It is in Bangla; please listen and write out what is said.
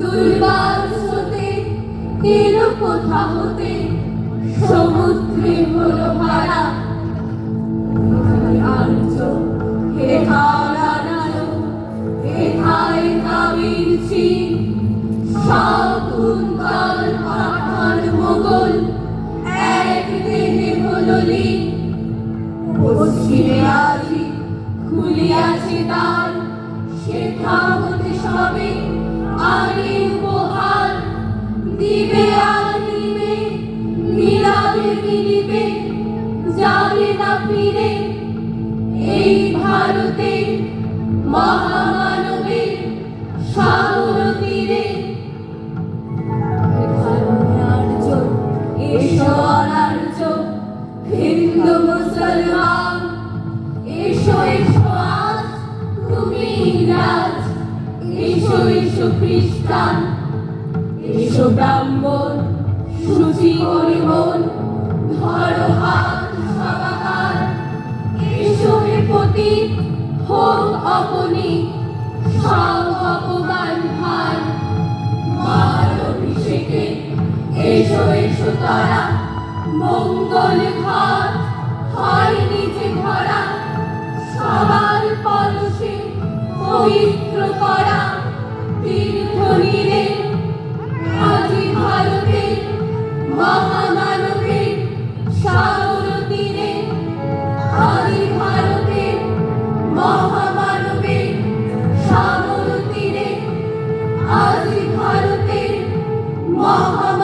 দুর্বার স্রোতে এলো কোথা হতে, সমুদ্রে হলো ভাড়া। মোগল। এক দেহে হলো পশ্চিমে আজি খুলিয়াছে দ্বার শেখা হতে সবে আরে উপহার দিবে আর নিবে নীলাবে মিলিবে যাবে না ফিরে এই ভারতে মহামানবে সাগর এসো খ্রিস্টান এসো ব্রাহ্মণ, সুচি করে মন হাত সবাকার এসো হে হোক অপনি সব অপমান ভার। মার অভিষেকে এসো এসো তারা, মঙ্গল ঘাট, হয় নিচে ধরা। সবার পরশে পবিত্র মহামানবের সাগর তীরে আদি ভারতের মহামানবের সাগর তীরে আদি ভারতের মহা